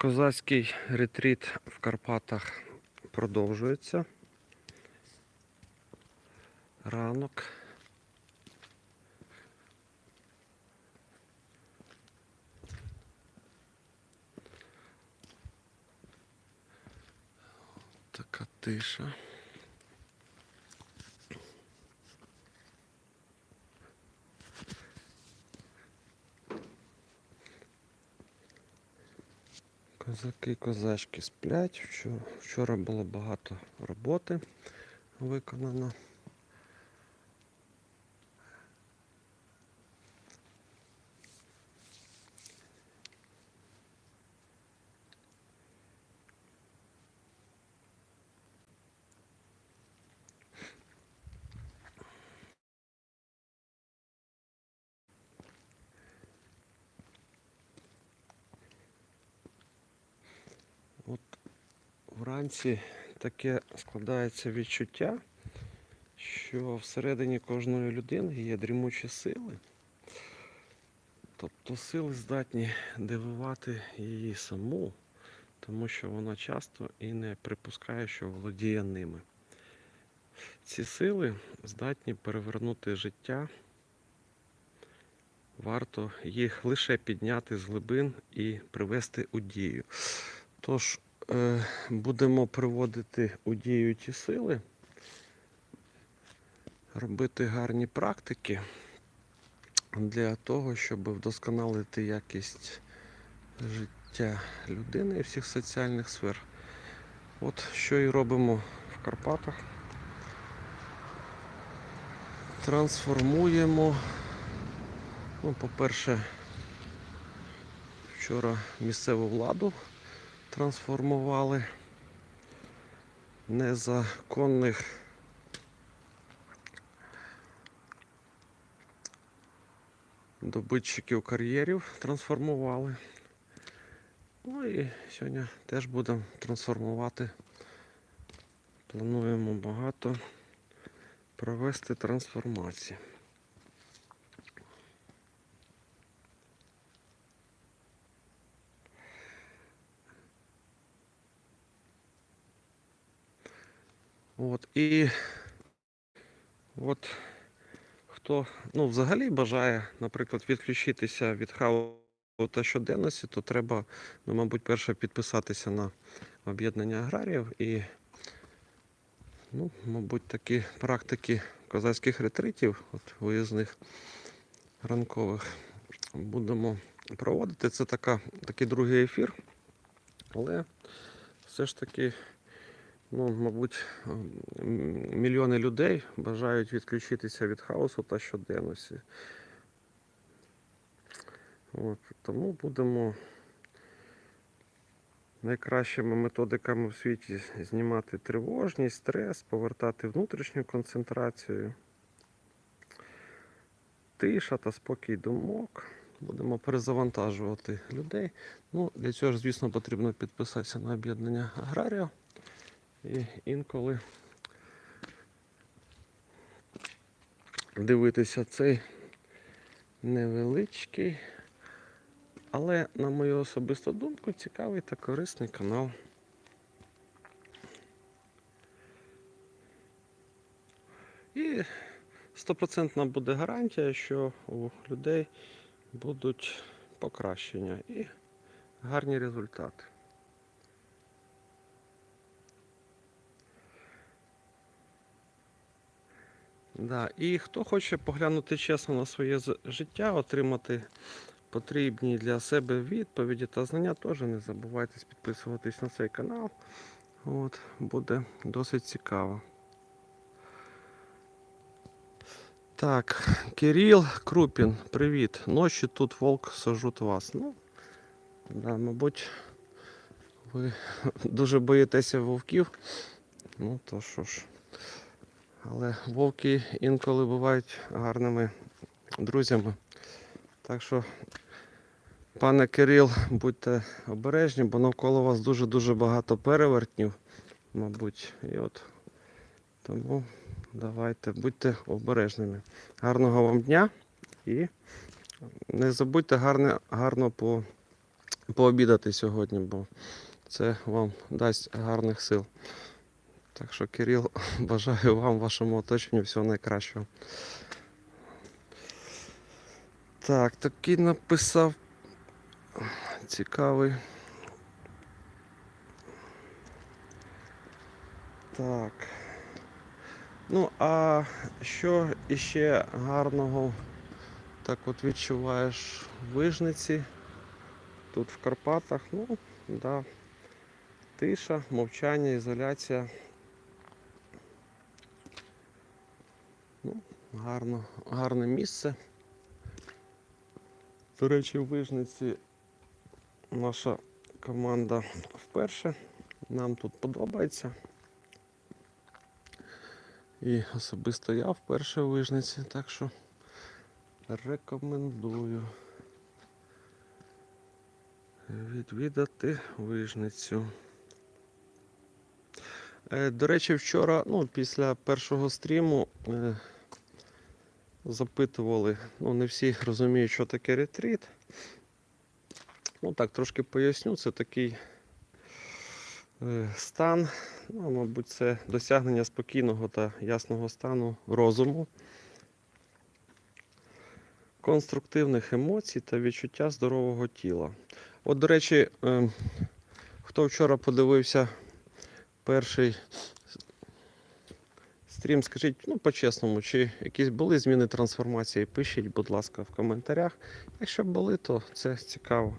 Козацький ретріт в Карпатах продовжується. Ранок. Така тиша. Козаки, козачки сплять. Вчора, вчора було багато роботи виконано. От вранці таке складається відчуття, що всередині кожної людини є дрімучі сили. Тобто сили здатні дивувати її саму, тому що вона часто і не припускає, що володіє ними. Ці сили здатні перевернути життя. Варто їх лише підняти з глибин і привести у дію. Тож будемо приводити у дію ті сили, робити гарні практики для того, щоб вдосконалити якість життя людини і всіх соціальних сфер. От що і робимо в Карпатах. Трансформуємо. Ну, по-перше, вчора місцеву владу трансформували незаконних добитчиків кар'єрів трансформували. Ну і сьогодні теж будемо трансформувати. Плануємо багато провести трансформації. От і от хто ну, взагалі бажає, наприклад, відключитися від хаосу та щоденності, то треба, ну, мабуть, перше підписатися на об'єднання аграріїв і, ну, мабуть, такі практики козацьких ретритів, от виїзних ранкових, будемо проводити. Це така, такий другий ефір, але все ж таки ну, мабуть, мільйони людей бажають відключитися від хаосу та щоденності. От, тому будемо найкращими методиками в світі знімати тривожність, стрес, повертати внутрішню концентрацію, тиша та спокій думок. Будемо перезавантажувати людей. Ну, для цього ж, звісно, потрібно підписатися на об'єднання аграріїв. І інколи дивитися цей невеличкий, але, на мою особисту думку, цікавий та корисний канал. І стопроцентна буде гарантія, що у людей будуть покращення і гарні результати. Да. І хто хоче поглянути чесно на своє життя, отримати потрібні для себе відповіді та знання, теж не забувайте підписуватись на цей канал. От, буде досить цікаво. Так, Кирил Крупін, привіт. Ночі тут волк сажуть вас. Ну, да, мабуть, ви дуже боїтеся вовків. Ну, то що ж. Але вовки інколи бувають гарними друзями. Так що, пане Кирил, будьте обережні, бо навколо вас дуже-дуже багато перевертнів, мабуть. І от тому давайте будьте обережними. Гарного вам дня і не забудьте гарне, гарно пообідати сьогодні, бо це вам дасть гарних сил. Так що, Кирил, бажаю вам, вашому оточенню всього найкращого. Так, такий написав цікавий. Так. Ну, а що іще гарного так от відчуваєш в Вижниці, тут в Карпатах? Ну, да. Тиша, мовчання, ізоляція. Гарно, гарне місце. До речі, в Вижниці наша команда вперше. Нам тут подобається. І особисто я вперше у Вижниці, так що рекомендую відвідати Вижницю. Е, До речі, вчора, ну, після першого стріму е, запитували, ну, не всі розуміють, що таке ретріт. Ну так, трошки поясню, це такий е, стан, ну, мабуть, це досягнення спокійного та ясного стану розуму, конструктивних емоцій та відчуття здорового тіла. От, до речі, е, хто вчора подивився перший стрім, скажіть, ну, по-чесному, чи якісь були зміни трансформації, пишіть, будь ласка, в коментарях. Якщо були, то це цікаво.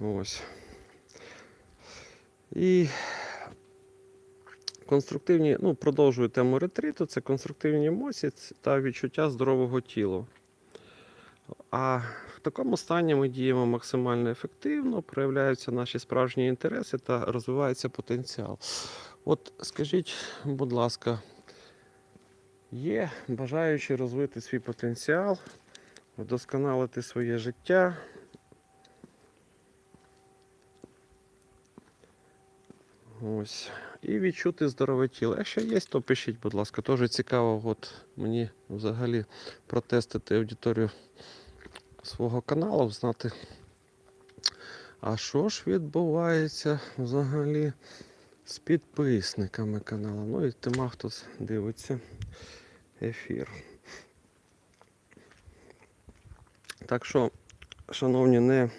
Ось. І конструктивні, ну, продовжую тему ретриту, це конструктивні емоції та відчуття здорового тіла. А в такому стані ми діємо максимально ефективно, проявляються наші справжні інтереси та розвивається потенціал. От скажіть, будь ласка, є бажаючі розвити свій потенціал, вдосконалити своє життя, Ось. І відчути здорове тіло. Якщо є, то пишіть, будь ласка. Теж цікаво от мені взагалі протестити аудиторію свого каналу, знати. А що ж відбувається взагалі з підписниками каналу? Ну і тима, хто дивиться ефір. Так що, шановні, не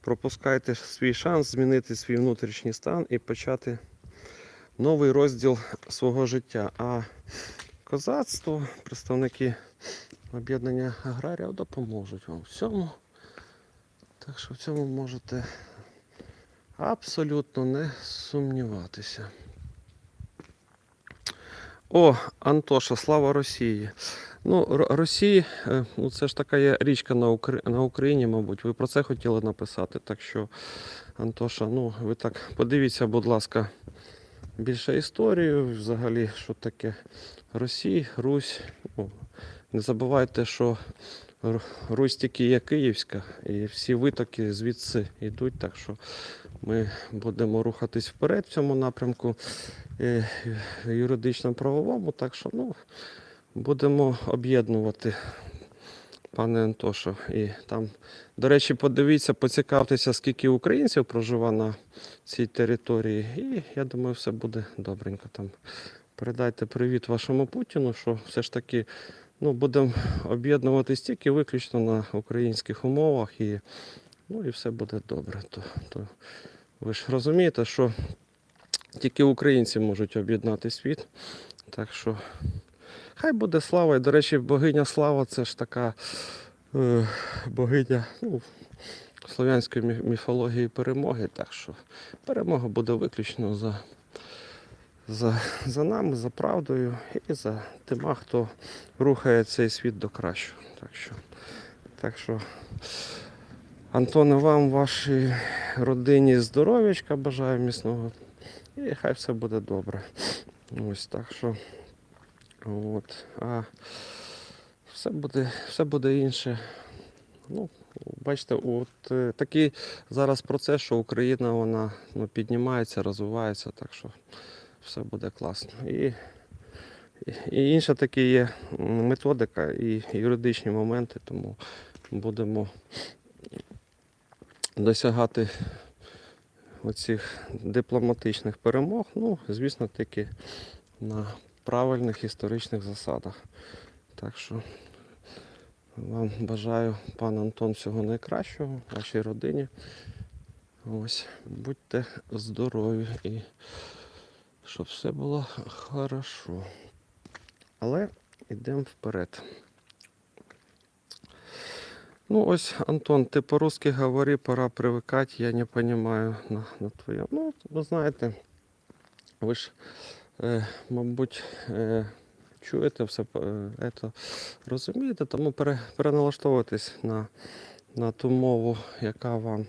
пропускайте свій шанс змінити свій внутрішній стан і почати новий розділ свого життя. А козацтво, представники об'єднання аграріїв допоможуть вам в цьому. Так що в цьому можете абсолютно не сумніватися. О, Антоша, слава Росії. Ну, Росії, е, ну це ж така є річка на, Украї... на Україні, мабуть. Ви про це хотіли написати. Так що, Антоша, ну ви так подивіться, будь ласка, більше історію, взагалі, що таке Росія, Русь. Ну, не забувайте, що Русь тільки є Київська, і всі витоки звідси йдуть. Так що ми будемо рухатись вперед в цьому напрямку е, юридично-правовому. Так що, ну. Будемо об'єднувати, пане Антошо. І там, до речі, подивіться, поцікавтеся, скільки українців проживає на цій території. І я думаю, все буде добренько там. Передайте привіт вашому Путіну, що все ж таки ну, будемо об'єднуватись тільки виключно на українських умовах, і, ну, і все буде добре. То, то ви ж розумієте, що тільки українці можуть об'єднати світ. Так що Хай буде слава. І, до речі, богиня слава це ж така е, богиня ну, слов'янської міфології перемоги. Так що перемога буде виключно за, за, за нами, за правдою і за тима, хто рухає цей світ до кращого. Так що, так що Антоне, вам, вашій родині здоров'ячка бажаю міцного. І хай все буде добре. Ось так що. От. А все буде, все буде інше. Ну, бачите, от е, такий зараз процес, що Україна вона ну, піднімається, розвивається, так що все буде класно. І, і, інша таки є методика і юридичні моменти, тому будемо досягати оцих дипломатичних перемог, ну, звісно, тільки на правильних історичних засадах. Так що вам бажаю, пан Антон, всього найкращого, вашій родині. Ось, будьте здорові і щоб все було хорошо. Але йдемо вперед. Ну, ось, Антон, ти по-русски говори, пора привикати, я не понимаю на, на твоєму. Ну, ви знаєте, ви ж, е, мабуть, е, чуєте все, е, это, розумієте, тому пере, переналаштовуйтесь на, на ту мову, яка вам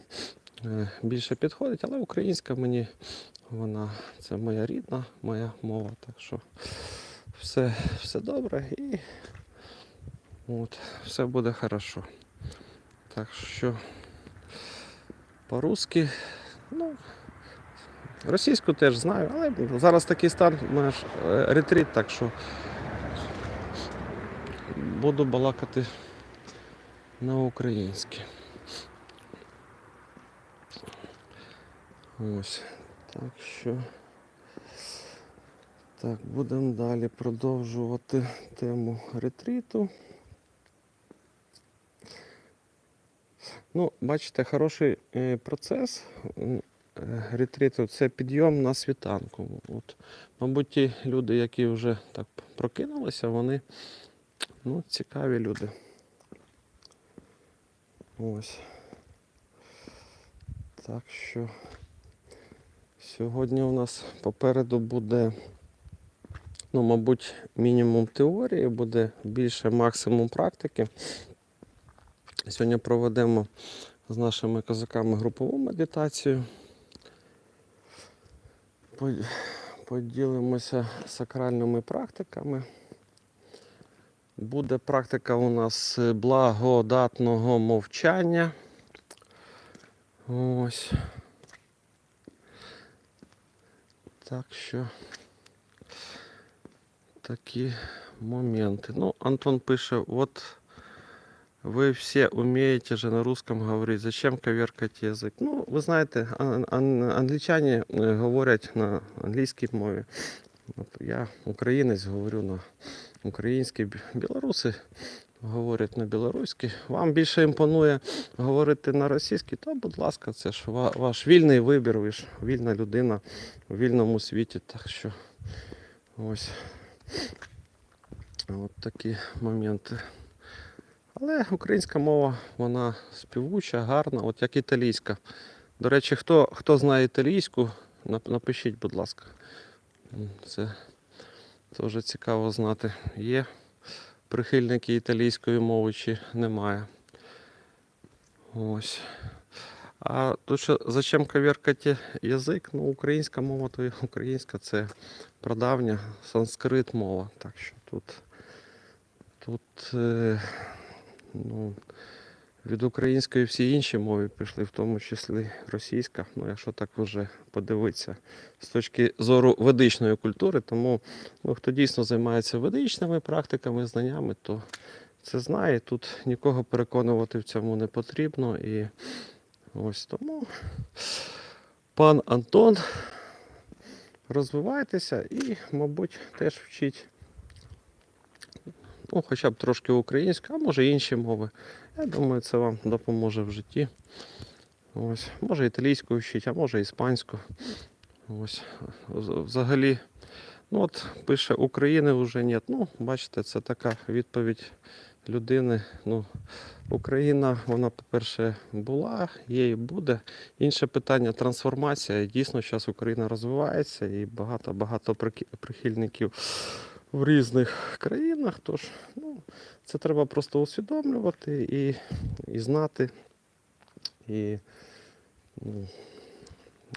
е, більше підходить, але українська мені вона це моя рідна, моя мова, так що все, все добре і от, все буде хорошо. Так що по-русски, ну, російську теж знаю, але зараз такий стан, ж е, ретріт, так що буду балакати на українськи. Ось. Так що. Так, будемо далі продовжувати тему ретріту. Ну, бачите, хороший е, процес е, це підйом на світанку. От, мабуть, ті люди, які вже так прокинулися, вони ну, цікаві люди. Ось. Так що сьогодні у нас попереду буде, ну, мабуть, мінімум теорії, буде більше максимум практики. Сьогодні проведемо з нашими козаками групову медитацію. Поділимося сакральними практиками. Буде практика у нас благодатного мовчання. Ось. Так що такі моменти. Ну, Антон пише, от ви всі вмієте же на русском говорити, зачем коверкати язик? Ну, ви знаєте, ан- ан- англічані е, говорять на англійській мові. От я українець говорю на українській, білоруси говорять на білоруській. Вам більше імпонує говорити на російській, то, будь ласка, це ж ваш вільний вибір, ви ж вільна людина у вільному світі. Так що ось от такі моменти. Але українська мова, вона співуча, гарна, от як італійська. До речі, хто, хто знає італійську, напишіть, будь ласка. Це теж цікаво знати. Є прихильники італійської мови чи немає. Ось. А тут що, зачем коверкати язик? Ну, українська мова, то українська це прадавня санскрит мова. Так що тут, тут е, ну, від української всі інші мови пішли, в тому числі російська. Ну, якщо так вже подивитися з точки зору ведичної культури, тому ну, хто дійсно займається ведичними практиками, знаннями, то це знає. Тут нікого переконувати в цьому не потрібно. І ось тому пан Антон, розвивайтеся і, мабуть, теж вчіть. Ну, хоча б трошки українську, а може інші мови. Я думаю, це вам допоможе в житті. Ось. Може італійську вчить, а може іспанську. Ось. Взагалі, ну от пише України вже нет. Ну, бачите, це така відповідь людини. Ну, Україна, вона, по-перше, була, є і буде. Інше питання трансформація. Дійсно, зараз Україна розвивається і багато-багато прихильників в різних країнах. Тож, ну, це треба просто усвідомлювати і, і знати. І, ну,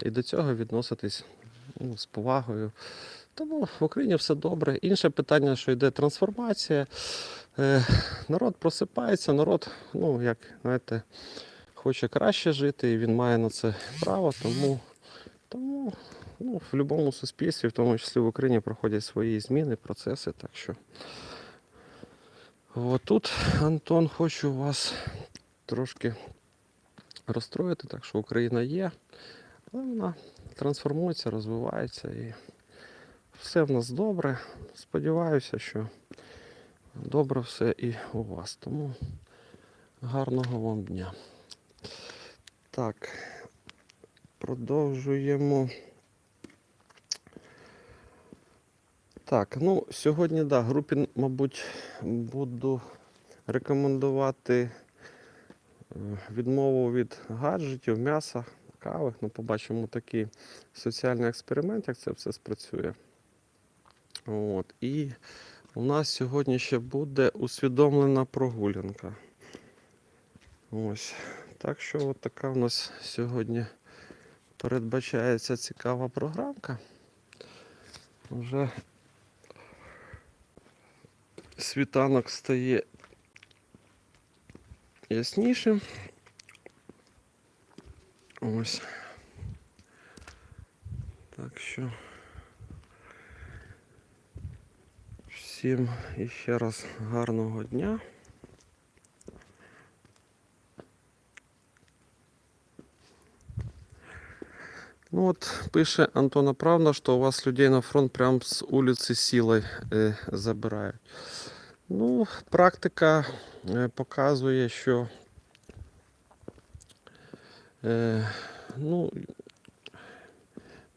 і до цього відноситись ну, з повагою. Тому в Україні все добре. Інше питання, що йде трансформація. Е, народ просипається, народ, ну, як знаєте, хоче краще жити, і він має на це право. Тому, тому ну, в будь-якому суспільстві, в тому числі в Україні, проходять свої зміни, процеси. Так що От тут, Антон, хочу вас трошки розстроїти. Так що Україна є, але вона трансформується, розвивається і все в нас добре. Сподіваюся, що добре все і у вас. Тому гарного вам дня. Так, продовжуємо. Так, ну сьогодні, да, групі, мабуть, буду рекомендувати е, відмову від гаджетів, м'яса, кави. Ну, побачимо такий соціальний експеримент, як це все спрацює. От. І у нас сьогодні ще буде усвідомлена прогулянка. Ось. Так що от така у нас сьогодні передбачається цікава програмка. Вже світанок стає яснішим. Ось. Так що всім іще раз гарного дня. Ну от пише Антона Правда, що у вас людей на фронт прямо з вулиці силою е, забирають. Ну, практика е, показує, що е, ну,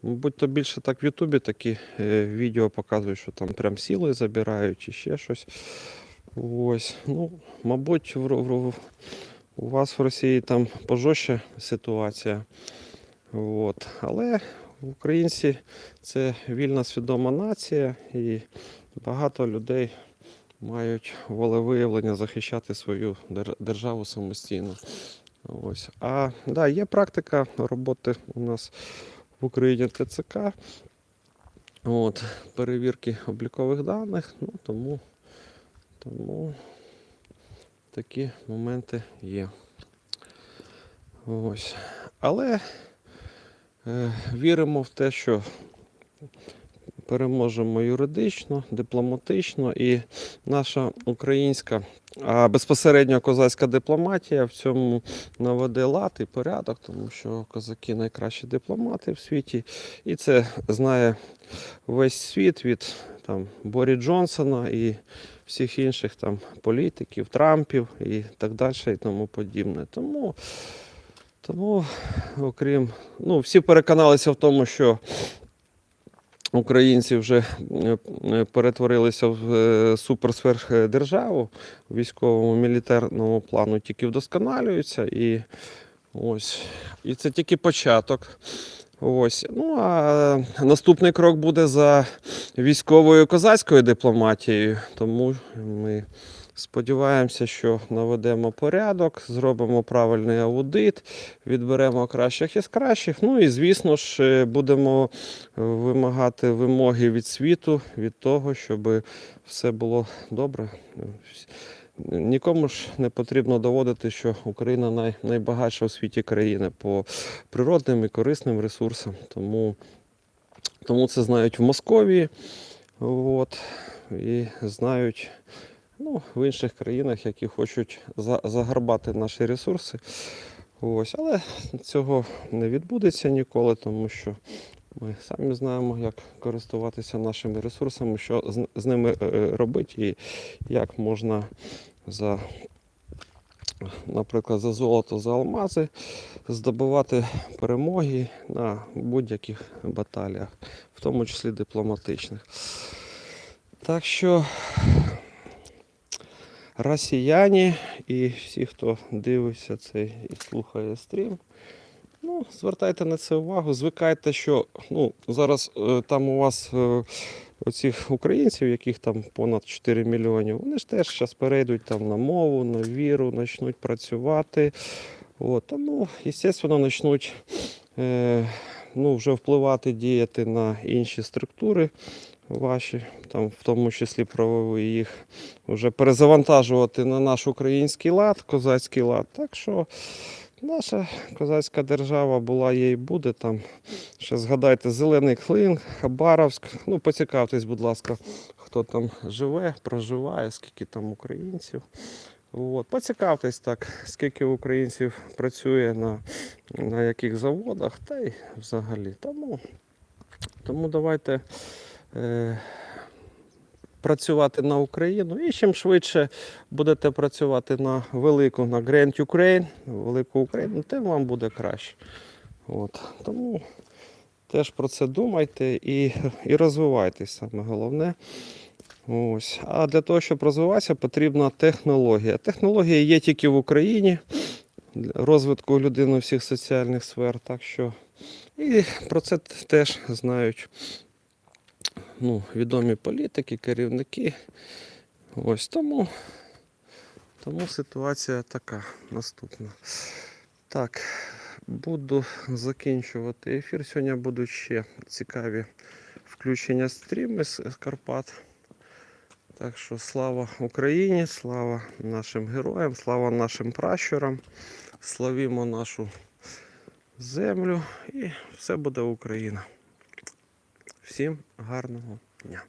мабуть, то більше так в Ютубі такі е, відео показують, що там прям силою забирають чи ще щось. Ось. Ну, мабуть, в, в, у вас в Росії там пожорстче ситуація. От. Але українці це вільна свідома нація і багато людей мають волевиявлення захищати свою державу самостійно. Ось. А да, є практика роботи у нас в Україні ТЦК. От, перевірки облікових даних, ну, тому, тому такі моменти є. Ось. Але віримо в те, що переможемо юридично, дипломатично і наша українська, а безпосередньо козацька дипломатія в цьому наведе лад і порядок, тому що козаки найкращі дипломати в світі, і це знає весь світ від там, Борі Джонсона і всіх інших там політиків, Трампів і так далі і тому подібне. Тому, тому окрім, ну, всі переконалися в тому, що українці вже е, е, перетворилися в е, суперсверхдержаву в військовому мілітарному плану тільки вдосконалюються і ось. І це тільки початок. Ось. Ну а наступний крок буде за військовою козацькою дипломатією. Тому ми сподіваємося, що наведемо порядок, зробимо правильний аудит, відберемо кращих із кращих. Ну і звісно ж е, будемо вимагати вимоги від світу, від того, щоб все було добре. Нікому ж не потрібно доводити, що Україна най, найбагатша у світі країна по природним і корисним ресурсам. Тому, тому це знають в Московії от, і знають ну, в інших країнах, які хочуть за, загарбати наші ресурси. Ось, але цього не відбудеться ніколи, тому що ми самі знаємо, як користуватися нашими ресурсами, що з, ними е, робити і як можна за, наприклад, за золото, за алмази здобувати перемоги на будь-яких баталіях, в тому числі дипломатичних. Так що росіяни і всі, хто дивиться цей і слухає стрім, ну, звертайте на це увагу, звикайте, що ну, зараз е, там у вас е, оцих українців, яких там понад 4 мільйонів, вони ж теж зараз перейдуть там на мову, на віру, почнуть працювати. От, тому, звісно, почнуть е, ну, вже впливати, діяти на інші структури ваші, там, в тому числі правові, їх вже перезавантажувати на наш український лад, козацький лад. Так що наша козацька держава була є і буде там. Ще згадайте Зелений Клин, Хабаровськ. Ну, поцікавтесь, будь ласка, хто там живе, проживає, скільки там українців. От. Поцікавтесь так, скільки українців працює на, на яких заводах, та й взагалі. Тому, тому давайте працювати на Україну. І чим швидше будете працювати на велику, на Grand Ukraine, велику Україну, тим вам буде краще. От. Тому теж про це думайте і, і розвивайтесь саме головне. Ось. А для того, щоб розвиватися, потрібна технологія. Технологія є тільки в Україні для розвитку людини всіх соціальних сфер. Так що і про це теж знають ну, відомі політики, керівники. Ось тому, тому ситуація така наступна. Так, буду закінчувати ефір. Сьогодні будуть ще цікаві включення стріми з Карпат. Так що слава Україні, слава нашим героям, слава нашим пращурам, славімо нашу землю і все буде Україна. Всім гарного дня.